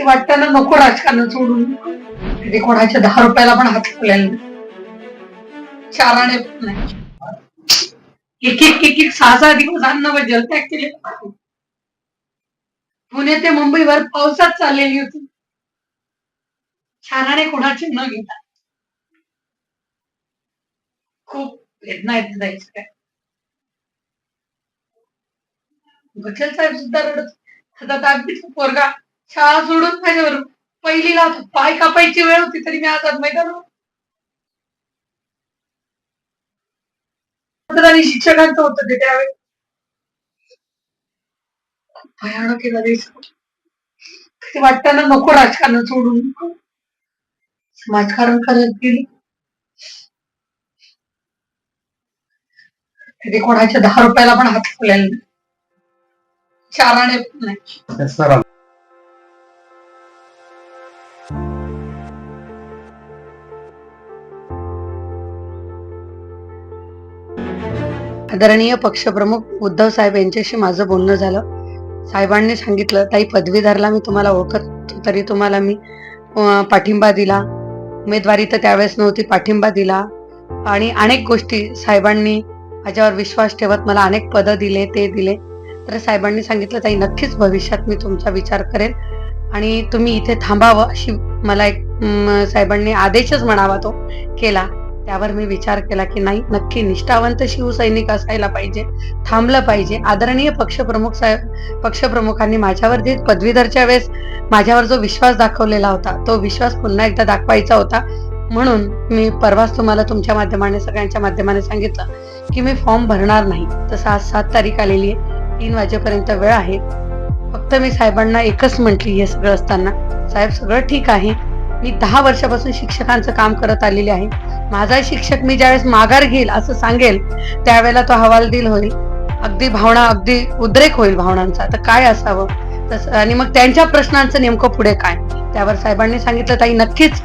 ते वाटतं ना नको राजकारण सोडून. कधी कोणाच्या दहा रुपयाला पण हात लावलेला चाराने एक एक एक एक सहा सहा दिवस अन्न व जलत्याग केले. पुणे ते मुंबईवर पावसात चाललेली होती. चाराने कोणाचे न घेता. खूप वेदना येत जायचं काय. बचल साहेब सुद्धा रडत आता अगदीच पोरगा शाळा सोडून माझ्यावर पहिलीला पाय कापायची वेळ होती तरी मी आजाद मैदान आणि शिक्षकांचं होतं ते त्यावेळी. भयानक केला देश. ते वाटताना नको राजकारण सोडून. समाजकारण करत गेली. कधी कोणाच्या दहा रुपयाला पण हात लावलेला नाही. चाराने नाही. आदरणीय पक्षप्रमुख उद्धव साहेब यांच्याशी माझं बोलणं झालं. साहेबांनी सांगितलं ताई पदवीधरला मी तुम्हाला ओळखत होतो, तरी तुम्हाला मी पाठिंबा दिला. उमेदवारी तर त्यावेळेस नव्हती पाठिंबा दिला. आणि अनेक गोष्टी साहेबांनी माझ्यावर विश्वास ठेवत मला अनेक पदं दिले ते दिले. तर साहेबांनी सांगितलं ताई नक्कीच भविष्यात मी तुमचा विचार करेन आणि तुम्ही इथे थांबावं अशी मला एक साहेबांनी आदेशच म्हणावा तो केला. त्यावर मी विचार केला की नाही नक्की निष्ठावंत शिवसैनिक असायला पाहिजे थांबलं पाहिजे. आदरणीय पक्षप्रमुख साहेब पक्षप्रमुखांनी माझ्यावर जे पदवीधरच्या वेळेस माझ्यावर जो विश्वास दाखवलेला होता तो विश्वास पुन्हा एकदा दाखवायचा होता. म्हणून मी परवाच तुम्हाला तुमच्या माध्यमाने सगळ्यांच्या माध्यमाने सांगितलं की मी फॉर्म भरणार नाही. तसं आज सात तारीख आलेली आहे तीन वाजेपर्यंत वेळ आहे. फक्त मी साहेबांना एकच म्हटली हे सगळं असताना साहेब सगळं ठीक आहे. मी दहा वर्षापासून शिक्षकांचं काम करत आलेले आहे. माझा शिक्षक मी ज्यावेळेस माघार घेईल असं सांगेल त्यावेळेला तो हवालदिल होईल. अगदी भावना अगदी उद्रेक होईल भावनांचा. तर काय असावं? तसं आणि मग त्यांच्या प्रश्नांचं नेमकं पुढे काय? त्यावर साहेबांनी सांगितलं ताई नक्कीच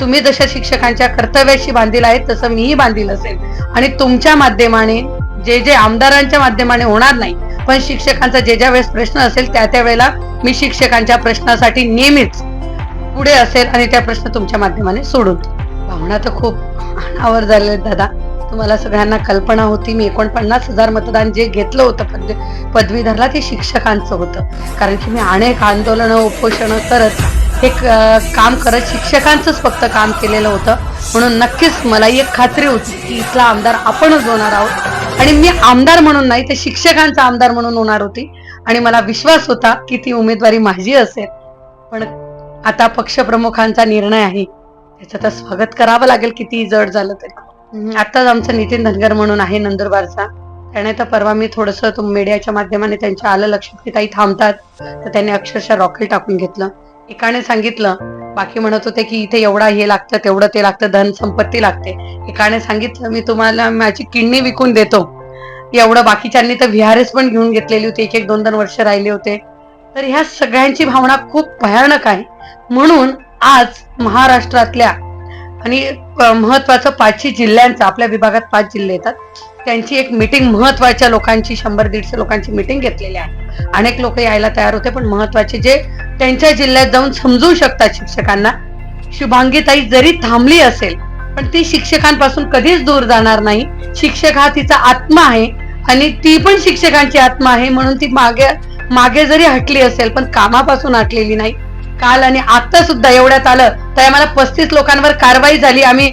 तुम्ही जशा शिक्षकांच्या कर्तव्याशी बांधील आहेत तसं मीही बांधील असेल. आणि तुमच्या माध्यमाने जे जे आमदारांच्या माध्यमाने होणार नाही पण शिक्षकांचा जे ज्या वेळेस प्रश्न असेल त्या त्या वेळेला मी शिक्षकांच्या प्रश्नासाठी नेहमीच पुढे असेल आणि त्या प्रश्न तुमच्या माध्यमाने सोडून भावना तर खूप अनावर झाले दादा. तुम्हाला सगळ्यांना कल्पना होती मी एकोणपन्नास हजार मतदान जे घेतलं होतं पद पदवीधरला ते शिक्षकांचं होतं. कारण की मी अनेक आंदोलनं उपोषणं करत हे काम करत शिक्षकांचंच फक्त काम केलेलं होतं. म्हणून नक्कीच मला एक खात्री होती की इथला आमदार आपणच होणार आहोत. आणि मी आमदार म्हणून नाही तर शिक्षकांचा आमदार म्हणून होणार होती. आणि मला विश्वास होता की ती उमेदवारी माझी असेल. पण आता पक्षप्रमुखांचा निर्णय आहे. त्याचं तर स्वागत करावं लागेल किती जड झालं तरी. आताच आमचं नितीन धनगर म्हणून आहे नंदुरबारचा. त्याने तर परवा मी थोडस मीडियाच्या माध्यमाने त्यांच्या आलं लक्षात की ताई थांबतात. तर त्यांनी अक्षरशः रॉकेल टाकून घेतलं. एकाने सांगितलं बाकी म्हणत होते की इथे एवढा हे लागतं तेवढं ते लागतं धन संपत्ती लागते. एकाने सांगितलं मी तुम्हाला माझी किडनी विकून देतो. एवढं बाकीच्यांनी तर व्हीआरएस पण घेऊन घेतलेली होती एक एक दोन दोन वर्ष राहिले होते. तर ह्या सगळ्यांची भावना खूप भयानक आहे. म्हणून आज महाराष्ट्रातल्या आणि महत्वाचं पाचशे जिल्ह्यांचं आपल्या विभागात पाच जिल्हे येतात. त्यांची एक मिटिंग महत्त्वाच्या लोकांची शंभर दीडशे लोकांची मिटिंग घेतलेली आहे. अनेक लोक यायला तयार होते पण महत्त्वाचे जे त्यांच्या जिल्ह्यात जाऊन समजू शकतात शिक्षकांना शुभांगीताई जरी थांबली असेल पण ती शिक्षकांपासून कधीच दूर जाणार नाही. शिक्षक हा तिचा आत्मा आहे आणि ती पण शिक्षकांची आत्मा आहे म्हणून ती मागे मागे जरी हटली असेल पण कामापासून हटलेली नाही. काल आणि आता सुद्धा एवढ्यात आलं तर आम्हाला पस्तीस लोकांवर कारवाई झाली. आम्ही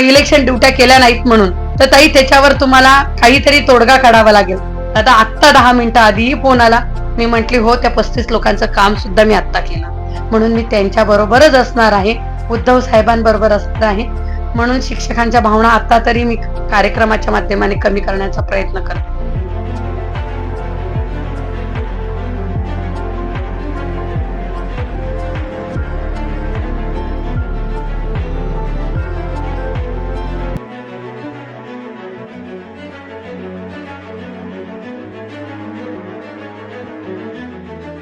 इलेक्शन ड्युट्या केल्या नाहीत म्हणून. तर ताई त्याच्यावर तुम्हाला काहीतरी तोडगा काढावा लागेल. आता आत्ता दहा मिनिटं आधीही फोन आला. मी म्हंटली हो त्या पस्तीस लोकांचं काम सुद्धा मी आत्ता केलं. म्हणून मी त्यांच्या बरोबरच असणार आहे. उद्धव साहेबांबरोबर असणार आहे. म्हणून शिक्षकांच्या भावना आता तरी मी कार्यक्रमाच्या माध्यमाने कमी करण्याचा प्रयत्न करते.